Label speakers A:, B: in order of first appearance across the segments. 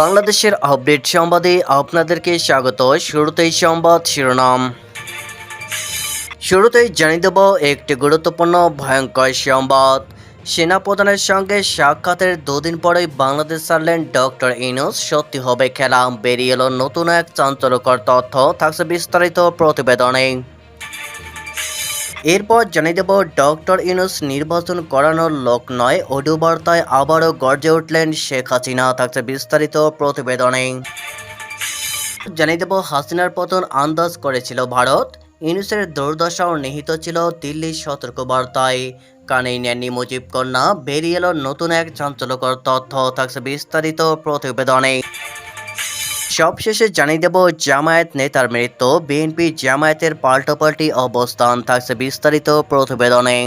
A: বাংলাদেশের আপডেট সংবাদে আপনাদেরকে স্বাগত। শুরুতেই সংবাদ শিরোনাম। শুরুতেই জানিয়ে দেব একটি গুরুত্বপূর্ণ ভয়ঙ্কর সংবাদ। সেনাপ্রধানের সঙ্গে সাক্ষাতের দুদিন পরেই বাংলাদেশ ছাড়লেন ডক্টর ইনুস সত্যি হবে খেলা, বেরিয়ে এলো নতুন এক চাঞ্চল্যকর তথ্য। থাকছে বিস্তারিত প্রতিবেদনে। এরপর জানিয়ে দেব, ডক্টর ইনুস নির্বাচন করানোর লোক নয় অডিও বার্তায় আবারও গর্জে উঠলেন শেখ হাসিনা, থাকছে বিস্তারিত প্রতিবেদনে। জানিয়ে দেব, হাসিনার পতন আন্দাজ করেছিল ভারত। ইনুসের দুর্দশাও নিহিত ছিল দিল্লির সতর্কবার্তায়। কানেই নেননি মুজিব কন্যা, বেরিয়ে এলো নতুন এক চাঞ্চল্যকর তথ্য, থাকছে বিস্তারিত প্রতিবেদনে। সবশেষে জানিয়ে দেব, জামায়াত নেতার মৃত্যু, বিএনপি জামায়াতের পাল্টাপাল্টি অবস্থান থাকছে বিস্তারিত প্রতিবেদনে।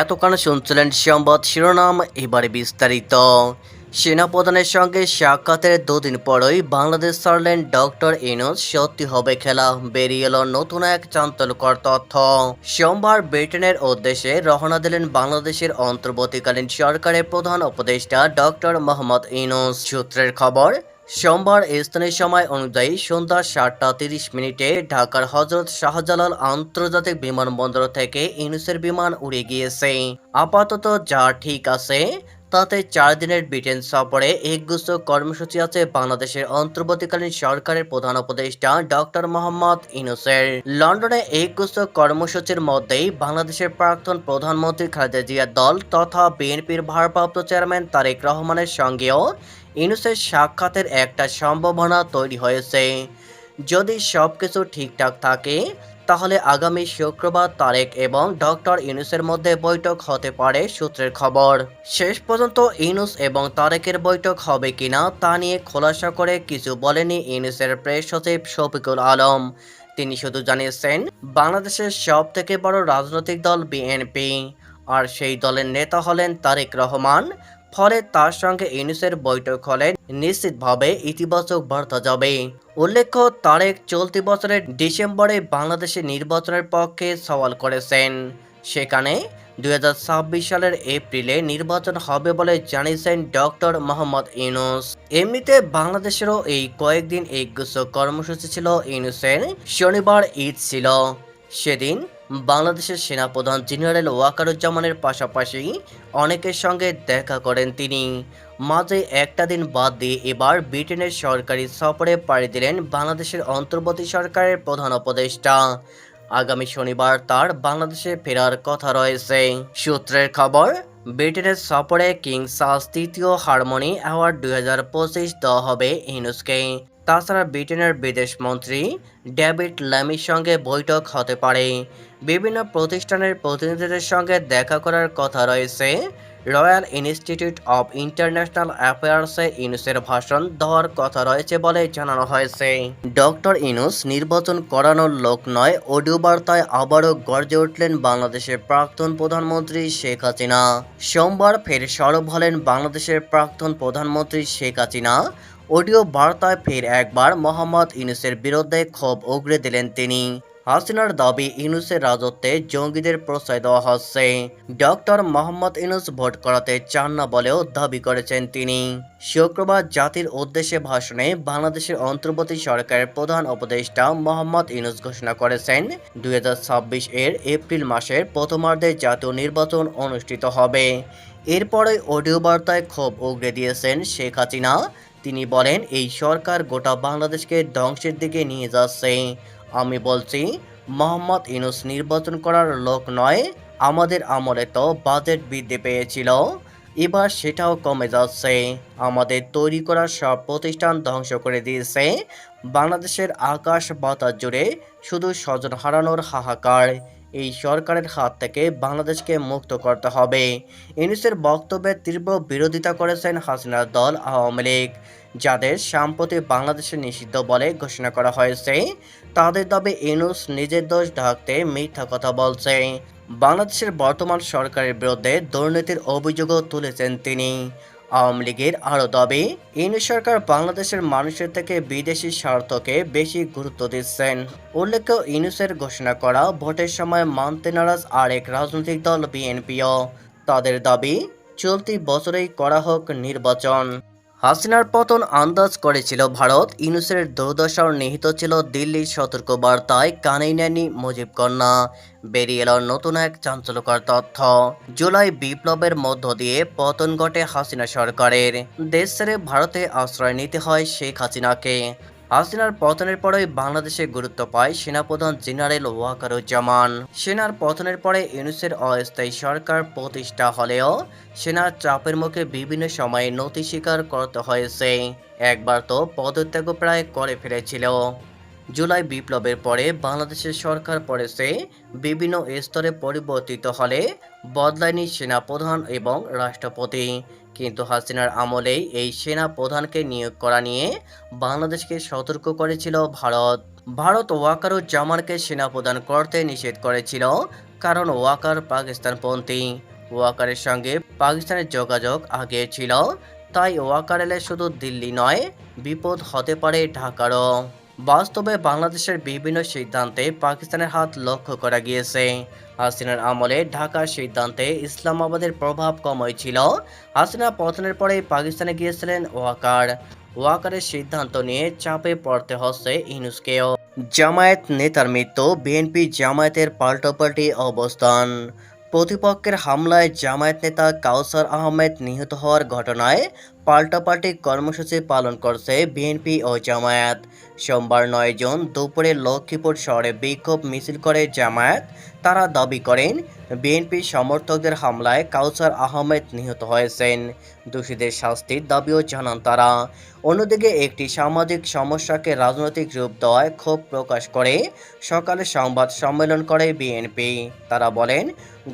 A: এতক্ষণ শুনছিলেন সংবাদ শিরোনাম, এবারে বিস্তারিত। সেনাপ্রধানের সঙ্গে সাক্ষাতের দুদিন পরই বাংলাদেশ ছাড়লেন ডক্টর ইনুস সত্যি হবে খেলা, বেরিয়ে এলো নতুন এক চাঞ্চল্যকর তথ্য। সোমবার ব্রিটেনের উদ্দেশ্যে রওনা দিলেন বাংলাদেশের অন্তর্বর্তীকালীন সরকারের প্রধান উপদেষ্টা ডক্টর মোহাম্মদ ইনুস সূত্রের খবর, সোমবার স্থানীয় সময় অনুযায়ী সন্ধ্যা সাতটা তিরিশ মিনিটে ঢাকার হজরত শাহজালাল আন্তর্জাতিক বিমানবন্দর থেকে ইনুসের বিমান উড়ে গিয়েছে। আপাতত যা ঠিক আছে তাতে চার দিনের ব্রিটেন সফরে একগুচ্ছ কর্মসূচি আছে বাংলাদেশের অন্তর্বর্তীকালীন সরকারের প্রধান উপদেষ্টা ডক্টর মোহাম্মদ ইনুসের লন্ডনে একগুচ্ছ কর্মসূচির মধ্যেই বাংলাদেশের প্রাক্তন প্রধানমন্ত্রী খালেদা জিয়ার দল তথা বিএনপির ভারপ্রাপ্ত চেয়ারম্যান তারেক রহমানের সঙ্গেও ইনুসের সাক্ষাতের একটা সম্ভাবনা তৈরি হয়েছে। যদি সবকিছু ঠিকঠাক থাকে তাহলে আগামী শুক্রবার তারেক এবং ডক্টর ইউনুসের মধ্যে বৈঠক হতে পারে সূত্রের খবর। শেষ পর্যন্ত ইউনুস এবং তারেকের বৈঠক হবে কিনা তা নিয়ে খোলাসা করে কিছু বলেনি ইউনুসের প্রেস সচিব শফিকুল আলম। তিনি শুধু জানিয়েছেন, বাংলাদেশের সব থেকে বড় রাজনৈতিক দল বিএনপি। আর সেই দলের নেতা হলেন তারেক রহমান। ফলে তার সঙ্গে ইউনুসের বৈঠক হলে নিশ্চিতভাবে ইতিবাচক বার্তা যাবে। উল্লেখ্য, তারেক চলতি বছরের ডিসেম্বরে বাংলাদেশের নির্বাচনের পক্ষে সওয়াল করেছেন। সেখানে দুই হাজার ছাব্বিশ সালের এপ্রিলে নির্বাচন হবে বলে জানিয়েছেন ডক্টর মোহাম্মদ ইউনুস। এমনিতে বাংলাদেশেরও এই কয়েকদিন একগুচ্ছ কর্মসূচি ছিল ইউনুসের, শনিবার ঈদ ছিল। সেদিন বাংলাদেশের সেনাপ্রধান জেনারেল ওয়াকারুজ্জামানের পাশাপাশি অনেকের সঙ্গে দেখা করেন তিনি। মাঝে একটা দিন বাদ দিয়ে এবার ব্রিটেনের সরকারি সফরে পাড়ি দিলেন বাংলাদেশের অন্তর্বর্তী সরকারের প্রধান উপদেষ্টা। আগামী শনিবার তার বাংলাদেশে ফেরার কথা রয়েছে। সূত্রের খবর, ব্রিটেনের সফরে কিং সাস তৃতীয় হারমোনি অ্যাওয়ার্ড দুই হাজার পঁচিশ দেওয়া হবে ইনুসকে তাছাড়া ব্রিটেনের বিদেশ মন্ত্রী ডেভিড ল্যামির সঙ্গে বৈঠক হতে পারে। বিভিন্ন প্রতিষ্ঠানের প্রতিনিধিদের সঙ্গে দেখা করার কথা রয়েছে। রয়্যাল ইনস্টিটিউট অব ইন্টারন্যাশনাল অ্যাফেয়ার্সে ইনুসের ভাষণ দেওয়ার কথা রয়েছে বলে জানানো হয়েছে। ডক্টর ইনুস নির্বাচন করানোর লোক নয়, অডিও বার্তায় আবারও গর্জে উঠলেন বাংলাদেশের প্রাক্তন প্রধানমন্ত্রী শেখ হাসিনা। সোমবার ফের সরব হলেন বাংলাদেশের প্রাক্তন প্রধানমন্ত্রী শেখ হাসিনা। অডিও বার্তায় ফের একবার মোহাম্মদ ইনুসের বিরুদ্ধে ক্ষোভ উগড়ে দিলেন তিনি। হাসিনার দাবি ইনুসের রাজত্বে জঙ্গিদের প্রশ্রয় দেওয়া হচ্ছে। ডক্টর মোহাম্মদ ইনুস ভোট করাতে চান না বলেও দাবি করেছেন তিনি। শুক্রবার জাতির উদ্দেশ্যে ভাষণে বাংলাদেশের অন্তর্বর্তী সরকারের প্রধান উপদেষ্টা মোহাম্মদ ইনুস ঘোষণা করেছেন, দুই হাজার ছাব্বিশ এর এপ্রিল মাসের প্রথমার্ধে জাতীয় নির্বাচন অনুষ্ঠিত হবে। এরপরে অডিও বার্তায় ক্ষোভ উগড়ে দিয়েছেন শেখ হাসিনা। তিনি বলেন, এই সরকার গোটা বাংলাদেশকে ধ্বংসের দিকে নিয়ে যাচ্ছে। আমি বলছি, মোহাম্মদ ইনুস নির্বাচন করার লোক নয়, আমাদের আমলে তো বাজেট বৃদ্ধি পেয়েছিল। এবার সেটাও কমে যাচ্ছে। আমাদের তৈরি করা সব প্রতিষ্ঠান ধ্বংস করে দিয়েছে। বাংলাদেশের আকাশ বাতাস জুড়ে শুধু স্বজন হারানোর হাহাকার। এই সরকারের হাত থেকে বাংলাদেশকে মুক্ত করতে হবে। ইনুসের বক্তব্যের তীব্র বিরোধিতা করেছেন হাসিনার দল আওয়ামী লীগ। যাদের সাম্প্রতি বাংলাদেশে নিষিদ্ধ বলে ঘোষণা করা হয়েছে, তাদের দাবি ইনুস নিজের দোষ ঢাকতে মিথ্যা কথা বলছে। বাংলাদেশের বর্তমান সরকারের বিরুদ্ধে দুর্নীতির অভিযোগও তুলেছেন তিনি। আওয়ামী লীগের আরও দাবি ইউনিট সরকার বাংলাদেশের মানুষের থেকে বিদেশি স্বার্থকে বেশি গুরুত্ব দিচ্ছেন। উল্লেখ্য, ইউনুসের ঘোষণা করা ভোটের সময় মানতে নারাজ আরেক রাজনৈতিক দল বিএনপিও। তাদের দাবি, চলতি বছরেই করা হোক নির্বাচন। হাসিনার পতন আন্দাজ করেছিল ভারত। ইউনুসের দুর্দশার নিহিত ছিল দিল্লির সতর্কবার্তায়, কানেই নেয়নি মুজিব কন্যা। বেরিয়ে এল নতুন এক চাঞ্চল্যকর তথ্য। জুলাই বিপ্লবের মধ্য দিয়ে পতন ঘটে হাসিনা সরকারের। দেশ ছেড়ে ভারতে আশ্রয় নিতে হয় শেখ হাসিনাকে। হাসিনার পতনের পরেই বাংলাদেশে গুরুত্ব পায় সেনাপ্রধান জেনারেল ওয়াকারুজ্জামান। সেনার পতনের পরে ইউনুসের অস্থায়ী সরকার প্রতিষ্ঠা হলেও সেনার চাপের মুখে বিভিন্ন সময়ে নথি স্বীকার করতে হয়েছে। একবার তো পদত্যাগ প্রায় করে ফেলেছিল। জুলাই বিপ্লবের পরে বাংলাদেশের সরকার পড়েছে, বিভিন্ন স্তরে পরিবর্তিত হলে বদলায়নি সেনাপ্রধান এবং রাষ্ট্রপতি। কিন্তু হাসিনার আমলেই এই সেনা প্রধানকে নিয়োগ করা নিয়ে বাংলাদেশকে সতর্ক করেছিল ভারত। ভারত ওয়াকারুজ্জামানকে সেনাপ্রধান করতে নিষেধ করেছিল, কারণ ওয়াকার পাকিস্তানপন্থী। ওয়াকারের সঙ্গে পাকিস্তানের যোগাযোগ আগে ছিল, তাই ওয়াকার এলে শুধু দিল্লি নয়, বিপদ হতে পারে ঢাকারও। বাস্তবে বাংলাদেশের বিভিন্ন সিদ্ধান্তে পাকিস্তানের হাত লক্ষ্য করা গিয়েছে। হাসিনার আমলে ঢাকার সিদ্ধান্তে ইসলামাবাদের প্রভাব কমই ছিল। হাসিনা পতনের পরে পাকিস্তানে গিয়েছিলেন ওয়াকার। ওয়াকারের সিদ্ধান্ত নিয়ে চাপে পড়তে হচ্ছে ইনুসকেও জামায়াত নেতার মৃত্যু, বিএনপি জামায়াতের পাল্টাপাল্টি অবস্থান। প্রতিপক্ষের হামলায় জামায়াত নেতা কাউসার আহমেদ নিহত হওয়ার ঘটনায় পাল্টাপাল্টি কর্মসূচি পালন করছে বিএনপি ও জামায়াত। সোমবার নয় জুন দুপুরে লক্ষ্মীপুর শহরে বিক্ষোভ মিছিল করে জামায়াত। তারা দাবি করেন বিএনপি সমর্থকদের হামলায় কাউসার আহমেদ নিহত হয়েছেন। দোষীদের শাস্তির দাবিও জানান তারা। অন্যদিকে একটি সামাজিক সমস্যাকে রাজনৈতিক রূপ দেওয়ায় ক্ষোভ প্রকাশ করে সকালে সংবাদ সম্মেলন করে বিএনপি। তারা বলেন,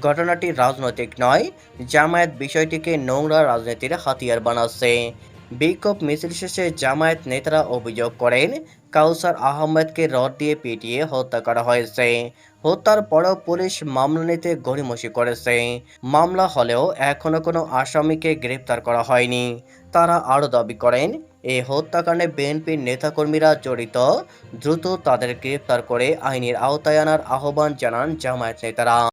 A: ঘটনাটি রাজনৈতিক নয়, জামায়াত বিষয়টিকে নোংরা রাজনীতির হাতিয়ার বানাচ্ছে। বিক্ষোভ মিছিল শেষে জামায়াত নেতারা অভিযোগ করেন, কাউসার আহমেদকে রড দিয়ে পিটিয়ে হত্যা করা হয়েছে। হত্যার পরও পুলিশ মামলা নিতে গড়িমসি করেছে। মামলা হলেও এখনও কোনো আসামিকে গ্রেপ্তার করা হয়নি। তারা আরও দাবি করেন, এই হত্যাকাণ্ডে বিএনপির নেতাকর্মীরা জড়িত, দ্রুত তাদের গ্রেপ্তার করে আইনের আওতায় আনার আহ্বান জানান জামায়াত নেতারা।